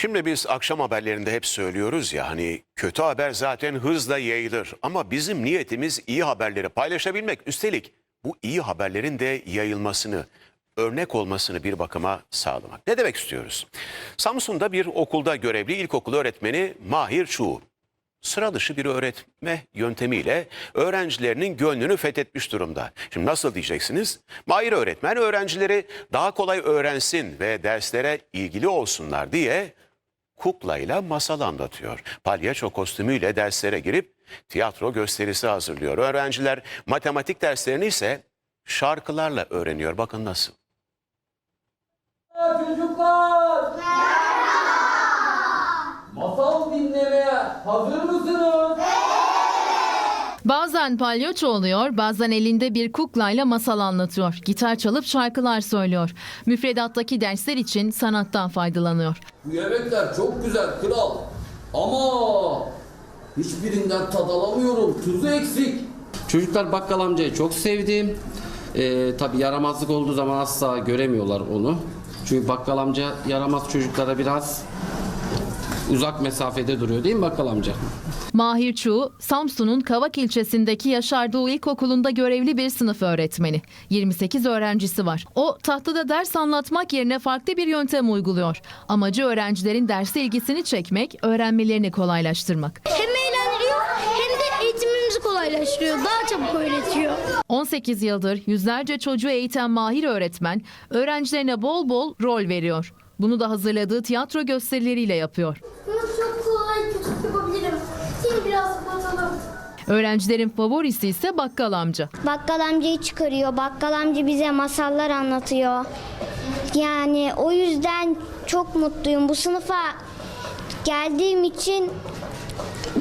Şimdi biz akşam haberlerinde hep söylüyoruz ya hani kötü haber zaten hızla yayılır. Ama bizim niyetimiz iyi haberleri paylaşabilmek. Üstelik bu iyi haberlerin de yayılmasını, örnek olmasını bir bakıma sağlamak. Ne demek istiyoruz? Samsun'da bir okulda görevli ilkokul öğretmeni Mahir Çuğ sıra dışı bir öğretme yöntemiyle öğrencilerinin gönlünü fethetmiş durumda. Şimdi nasıl diyeceksiniz? Mahir öğretmen öğrencileri daha kolay öğrensin ve derslere ilgili olsunlar diye kuklayla masal anlatıyor. Palyaço kostümüyle derslere girip tiyatro gösterisi hazırlıyor. Öğrenciler matematik derslerini ise şarkılarla öğreniyor. Bakın nasıl. Çocuklar! Masal dinlemeye hazır mısınız? Bazen palyaço oluyor, bazen elinde bir kuklayla masal anlatıyor. Gitar çalıp şarkılar söylüyor. Müfredattaki dersler için sanattan faydalanıyor. Bu yemekler çok güzel kral. Ama hiçbirinden tad alamıyorum. Tuzu eksik. Çocuklar bakkal amcayı çok sevdi. Ee, tabii yaramazlık olduğu zaman asla göremiyorlar onu. Çünkü bakkal amca yaramaz çocuklara biraz uzak mesafede duruyor değil mi bakkal amca? Mahir Çuğ, Samsun'un Kavak ilçesindeki Yaşar Doğu İlkokulu'nda görevli bir sınıf öğretmeni. 28 öğrencisi var. O tahtada ders anlatmak yerine farklı bir yöntem uyguluyor. Amacı öğrencilerin derse ilgisini çekmek, öğrenmelerini kolaylaştırmak. Hem eğlendiriyor hem de eğitimimizi kolaylaştırıyor. Daha çabuk öğretiyor. 18 yıldır yüzlerce çocuğu eğiten mahir öğretmen öğrencilerine bol bol rol veriyor. Bunu da hazırladığı tiyatro gösterileriyle yapıyor. Bunu çok kolay küçük yapabilirim. Seni biraz batalım. Öğrencilerin favorisi ise bakkal amca. Bakkal amcayı çıkarıyor. Bakkal amca bize masallar anlatıyor. Yani o yüzden çok mutluyum. Bu sınıfa geldiğim için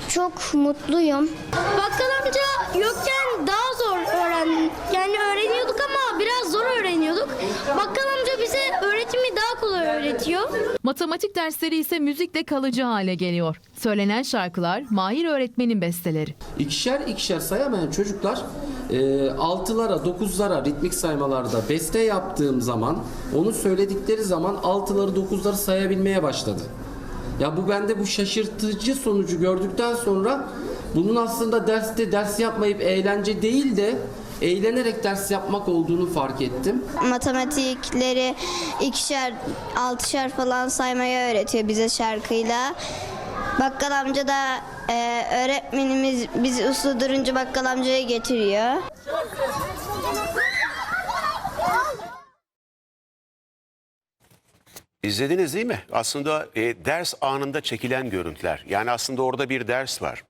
çok mutluyum. Bakkal amca yokken daha zor öğren. Yani öğreniyorduk ama biraz zor öğreniyorduk. Bakkal amca bize öğretimi daha kolay öğretiyor. Matematik dersleri ise müzikle kalıcı hale geliyor. Söylenen şarkılar mahir öğretmenin besteleri. İkişer ikişer sayamayan çocuklar e, altılara, dokuzlara ritmik saymalarda beste yaptığım zaman onu söyledikleri zaman altıları, dokuzları sayabilmeye başladı. Ya bu bende bu şaşırtıcı sonucu gördükten sonra bunun aslında derste ders yapmayıp eğlence değil de eğlenerek ders yapmak olduğunu fark ettim. Matematikleri ikişer, altışar falan saymayı öğretiyor bize şarkıyla. Bakkal amca da e, öğretmenimiz bizi uslu durunca bakkal amcaya getiriyor. İzlediniz değil mi? Aslında e, ders anında çekilen görüntüler. Yani aslında orada bir ders var.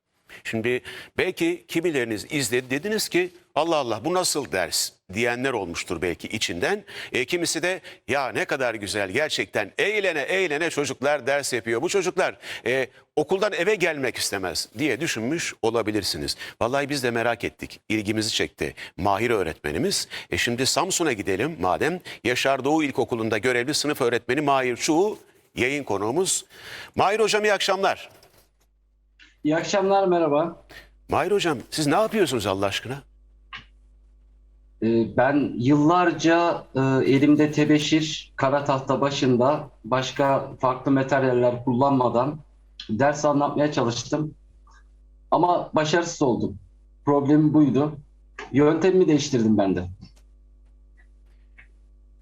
Şimdi belki kimileriniz izledi dediniz ki Allah Allah bu nasıl ders diyenler olmuştur belki içinden. E, kimisi de ya ne kadar güzel gerçekten eğlene eğlene çocuklar ders yapıyor. Bu çocuklar e, okuldan eve gelmek istemez diye düşünmüş olabilirsiniz. Vallahi biz de merak ettik. ilgimizi çekti. Mahir öğretmenimiz. E şimdi Samsun'a gidelim madem. Yaşar Doğu İlkokulu'nda görevli sınıf öğretmeni Mahir Çuğ yayın konuğumuz. Mahir Hocam iyi akşamlar. İyi akşamlar merhaba. Mahir Hocam siz ne yapıyorsunuz Allah aşkına? Ee, Ben yıllarca e, elimde tebeşir, kara tahta başında başka farklı materyaller kullanmadan ders anlatmaya çalıştım. Ama başarısız oldum. Problemim buydu. Yöntemimi değiştirdim ben de.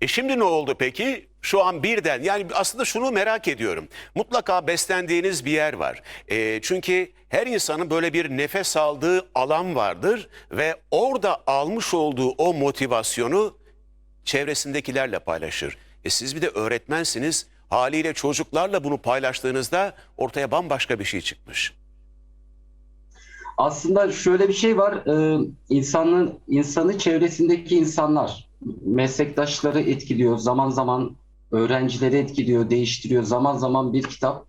E şimdi ne oldu peki? Şu an birden yani aslında şunu merak ediyorum. Mutlaka beslendiğiniz bir yer var. E, çünkü her insanın böyle bir nefes aldığı alan vardır ve orada almış olduğu o motivasyonu çevresindekilerle paylaşır. E siz bir de öğretmensiniz. Haliyle çocuklarla bunu paylaştığınızda ortaya bambaşka bir şey çıkmış. Aslında şöyle bir şey var. e, insanın insanı çevresindeki insanlar, meslektaşları etkiliyor. Zaman zaman öğrencileri etkiliyor, değiştiriyor. Zaman zaman bir kitap.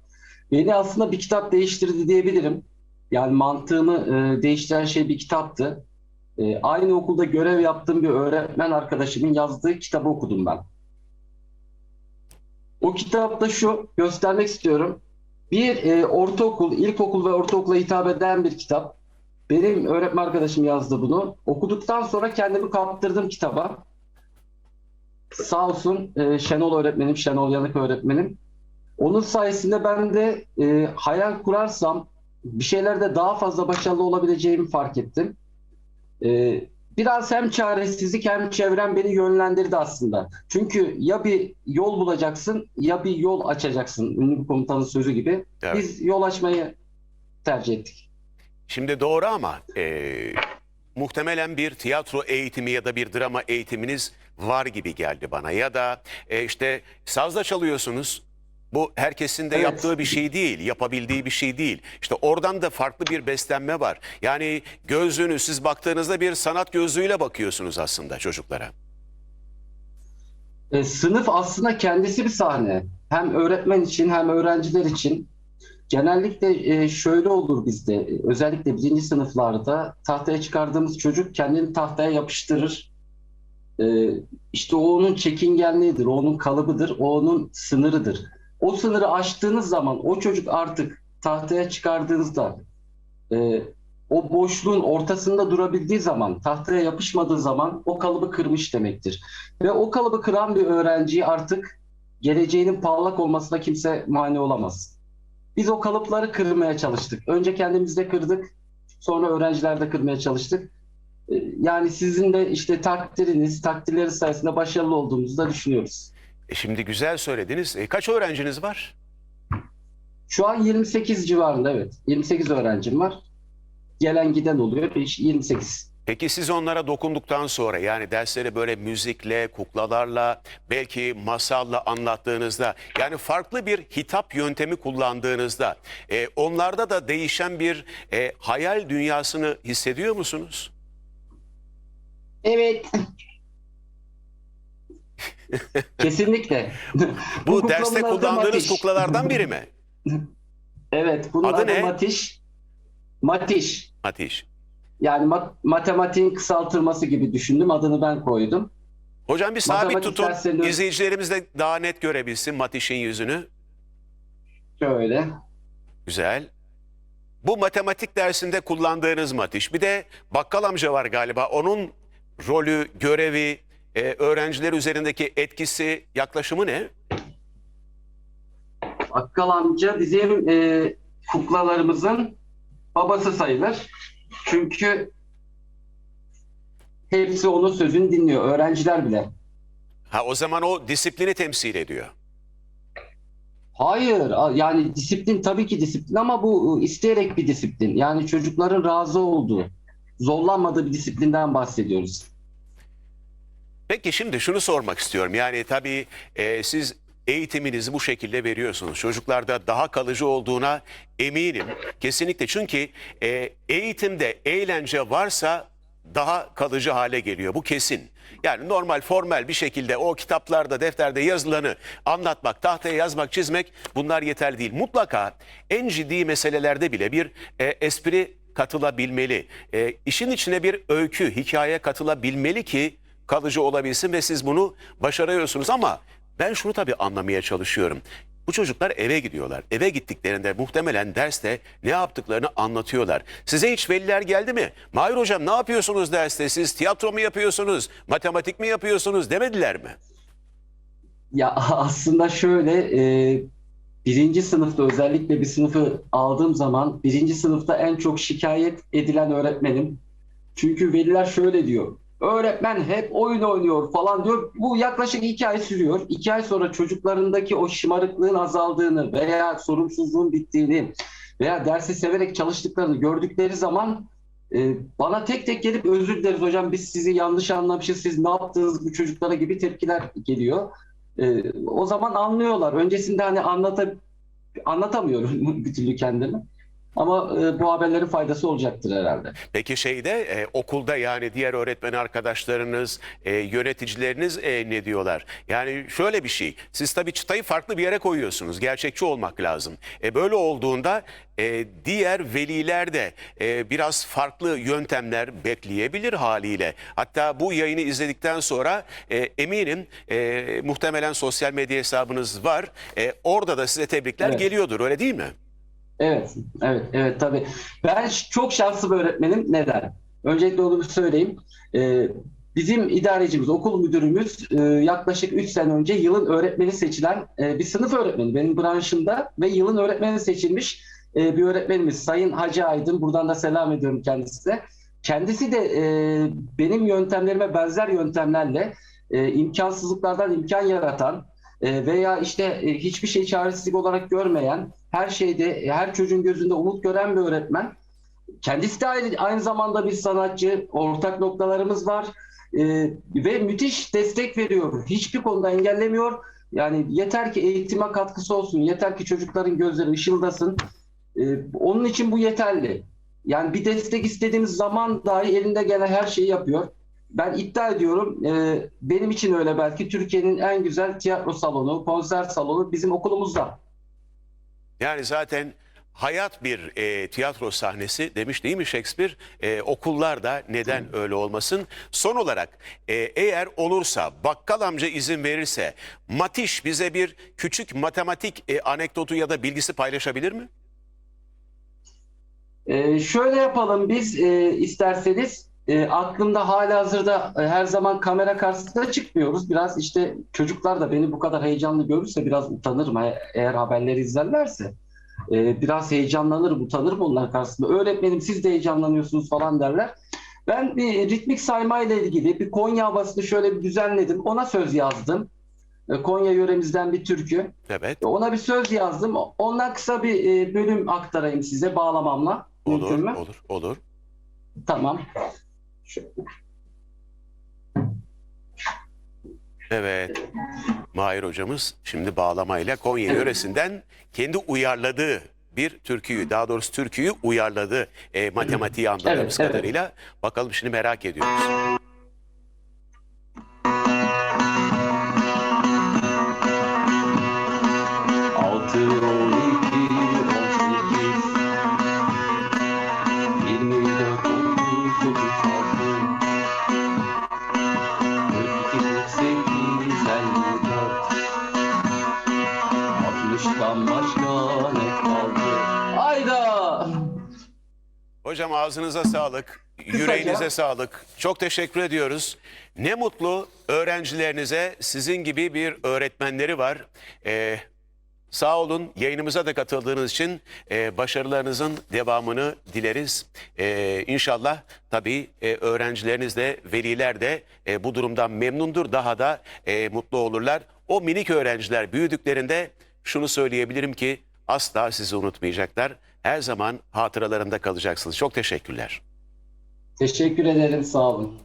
Beni aslında bir kitap değiştirdi diyebilirim. Yani mantığımı e, değiştiren şey bir kitaptı. E, aynı okulda görev yaptığım bir öğretmen arkadaşımın yazdığı kitabı okudum ben. O kitapta şu göstermek istiyorum. Bir e, ortaokul, ilkokul ve ortaokula hitap eden bir kitap. Benim öğretmen arkadaşım yazdı bunu. Okuduktan sonra kendimi kaptırdım kitaba. Sağ olsun e, Şenol öğretmenim, Şenol Yanık öğretmenim. Onun sayesinde ben de e, hayal kurarsam bir şeylerde daha fazla başarılı olabileceğimi fark ettim. E, biraz hem çaresizlik hem çevrem beni yönlendirdi aslında. Çünkü ya bir yol bulacaksın ya bir yol açacaksın. Ünlü bir komutanın sözü gibi. Evet. Biz yol açmayı tercih ettik. Şimdi doğru ama e, muhtemelen bir tiyatro eğitimi ya da bir drama eğitiminiz var gibi geldi bana. Ya da e, işte sazla çalıyorsunuz. Bu herkesin de Evet. yaptığı bir şey değil, yapabildiği bir şey değil. İşte oradan da farklı bir beslenme var. Yani gözlüğünü siz baktığınızda bir sanat gözlüğüyle bakıyorsunuz aslında çocuklara. E, sınıf aslında kendisi bir sahne. Hem öğretmen için hem öğrenciler için. Genellikle e, şöyle olur bizde. Özellikle birinci sınıflarda tahtaya çıkardığımız çocuk kendini tahtaya yapıştırır. E, işte o onun çekingenliğidir, o onun kalıbıdır, o onun sınırıdır. O sınırı aştığınız zaman o çocuk artık tahtaya çıkardığınızda e, o boşluğun ortasında durabildiği zaman, tahtaya yapışmadığı zaman o kalıbı kırmış demektir. Ve o kalıbı kıran bir öğrenciyi artık geleceğinin parlak olmasına kimse mani olamaz. Biz o kalıpları kırmaya çalıştık. Önce kendimizde kırdık, sonra öğrencilerde kırmaya çalıştık. Ee, Yani sizin de işte takdiriniz, takdirleri sayesinde başarılı olduğumuzu da düşünüyoruz. E şimdi güzel söylediniz. E, kaç öğrenciniz var? Şu an 28 civarında evet. 28 öğrencim var. Gelen giden oluyor. 28. Peki siz onlara dokunduktan sonra yani dersleri böyle müzikle, kuklalarla, belki masalla anlattığınızda yani farklı bir hitap yöntemi kullandığınızda e, onlarda da değişen bir e, hayal dünyasını hissediyor musunuz? Evet. Kesinlikle. Bu derste kuklanın adı kullandığınız Matiş. kuklalardan biri mi? Evet, bunun Adı adı, ne? Matiş. Matiş. Ateş. Yani mat- matematiğin kısaltılması gibi düşündüm. Adını ben koydum. Hocam bir sabit Matematik tutun. derslerinde- İzleyicilerimiz de daha net görebilsin Matiş'in yüzünü. Şöyle. Güzel. Bu matematik dersinde kullandığınız Matiş. Bir de bakkal amca var galiba. Onun rolü, görevi, e, öğrenciler üzerindeki etkisi, yaklaşımı ne? Bakkal amca bizim e, kuklalarımızın babası sayılır. Çünkü hepsi onun sözünü dinliyor. Öğrenciler bile. Ha o zaman o disiplini temsil ediyor. Hayır, yani disiplin tabii ki disiplin ama bu e, isteyerek bir disiplin. Yani çocukların razı olduğu, zorlanmadığı bir disiplinden bahsediyoruz. Peki şimdi şunu sormak istiyorum. Yani tabii e, siz eğitiminizi bu şekilde veriyorsunuz. Çocuklarda daha kalıcı olduğuna eminim. Kesinlikle çünkü e, eğitimde eğlence varsa daha kalıcı hale geliyor. Bu kesin. Yani normal formel bir şekilde o kitaplarda defterde yazılanı anlatmak, tahtaya yazmak, çizmek bunlar yeterli değil. Mutlaka en ciddi meselelerde bile bir e, espri katılabilmeli. E, işin içine bir öykü, hikaye katılabilmeli ki kalıcı olabilsin ve siz bunu başarıyorsunuz ama ben şunu tabii anlamaya çalışıyorum. Bu çocuklar eve gidiyorlar. Eve gittiklerinde muhtemelen derste ne yaptıklarını anlatıyorlar. Size hiç veliler geldi mi? Mahir hocam ne yapıyorsunuz derste? Siz tiyatro mu yapıyorsunuz? Matematik mi yapıyorsunuz demediler mi? Ya aslında şöyle e, birinci sınıfta özellikle bir sınıfı aldığım zaman birinci sınıfta en çok şikayet edilen öğretmenim. Çünkü veliler şöyle diyor. Öğretmen hep oyun oynuyor falan diyor. Bu yaklaşık iki ay sürüyor. İki ay sonra çocuklarındaki o şımarıklığın azaldığını veya sorumsuzluğun bittiğini veya dersi severek çalıştıklarını gördükleri zaman e, bana tek tek gelip özür dileriz hocam biz sizi yanlış anlamışız siz ne yaptınız bu çocuklara gibi tepkiler geliyor. Ee, o zaman anlıyorlar. Öncesinde hani anlata, anlatamıyorum bir türlü kendimi. Ama e, bu haberlerin faydası olacaktır herhalde. Peki şeyde e, okulda yani diğer öğretmen arkadaşlarınız, e, yöneticileriniz e, ne diyorlar? Yani şöyle bir şey. Siz tabii çıtayı farklı bir yere koyuyorsunuz. Gerçekçi olmak lazım. E, böyle olduğunda e, diğer veliler de e, biraz farklı yöntemler bekleyebilir haliyle. Hatta bu yayını izledikten sonra e, eminim e, muhtemelen sosyal medya hesabınız var. E, orada da size tebrikler Evet. geliyordur öyle değil mi? Evet, evet, evet tabii. Ben çok şanslı bir öğretmenim. Neden? Öncelikle onu bir söyleyeyim. Ee, Bizim idarecimiz, okul müdürümüz e, yaklaşık 3 sene önce yılın öğretmeni seçilen e, bir sınıf öğretmeni benim branşımda ve yılın öğretmeni seçilmiş e, bir öğretmenimiz Sayın Hacı Aydın. Buradan da selam ediyorum kendisine. Kendisi de e, benim yöntemlerime benzer yöntemlerle e, imkansızlıklardan imkan yaratan veya işte e, hiçbir şey çaresizlik olarak görmeyen, her şeyde, her çocuğun gözünde umut gören bir öğretmen. Kendisi de aynı, aynı zamanda bir sanatçı, ortak noktalarımız var E, ve müthiş destek veriyor. Hiçbir konuda engellemiyor. Yani yeter ki eğitime katkısı olsun, yeter ki çocukların gözleri ışıldasın. E, onun için bu yeterli. Yani bir destek istediğimiz zaman dahi elinde gelen her şeyi yapıyor. Ben iddia ediyorum, e, benim için öyle belki Türkiye'nin en güzel tiyatro salonu, konser salonu bizim okulumuzda. Yani zaten hayat bir e, tiyatro sahnesi demiş değil mi Shakespeare? E, okullarda neden öyle olmasın? Son olarak e, eğer olursa bakkal amca izin verirse Matiş bize bir küçük matematik e, anekdotu ya da bilgisi paylaşabilir mi? Ee, şöyle yapalım biz e, isterseniz e, aklımda halihazırda e, her zaman kamera karşısında çıkmıyoruz. Biraz işte çocuklar da beni bu kadar heyecanlı görürse biraz utanırım e- eğer haberleri izlerlerse. E, biraz heyecanlanırım, utanırım onlar karşısında. Öğretmenim siz de heyecanlanıyorsunuz falan derler. Ben bir ritmik sayma ile ilgili bir Konya havasını şöyle bir düzenledim. Ona söz yazdım. E, Konya yöremizden bir türkü. Evet. Ona bir söz yazdım. Ondan kısa bir e, bölüm aktarayım size bağlamamla. Olur, olur, olur. Tamam. Evet. Mahir hocamız şimdi bağlamayla Konya yöresinden kendi uyarladığı bir türküyü, daha doğrusu türküyü uyarladı e, matematiği anladığımız Evet, evet. kadarıyla. Bakalım şimdi merak ediyoruz. Altmıştan başka ne kaldı? Hayda! Hocam ağzınıza sağlık, yüreğinize sağlık. Çok teşekkür ediyoruz. Ne mutlu öğrencilerinize sizin gibi bir öğretmenleri var. Ee, sağ olun yayınımıza da katıldığınız için e, başarılarınızın devamını dileriz. Ee, inşallah tabii e, öğrencileriniz de veliler de e, bu durumdan memnundur. Daha da e, mutlu olurlar. O minik öğrenciler büyüdüklerinde şunu söyleyebilirim ki asla sizi unutmayacaklar. Her zaman hatıralarında kalacaksınız. Çok teşekkürler. Teşekkür ederim, sağ olun.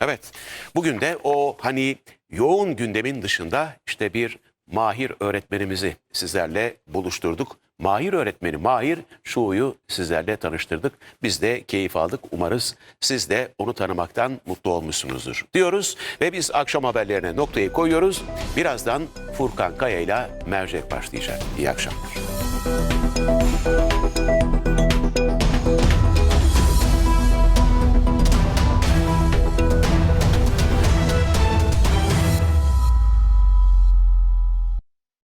Evet, bugün de o hani yoğun gündemin dışında işte bir Mahir öğretmenimizi sizlerle buluşturduk. Mahir öğretmeni Mahir Şu'yu sizlerle tanıştırdık. Biz de keyif aldık. Umarız siz de onu tanımaktan mutlu olmuşsunuzdur diyoruz. Ve biz akşam haberlerine noktayı koyuyoruz. Birazdan Furkan Kaya ile mercek başlayacak. İyi akşamlar.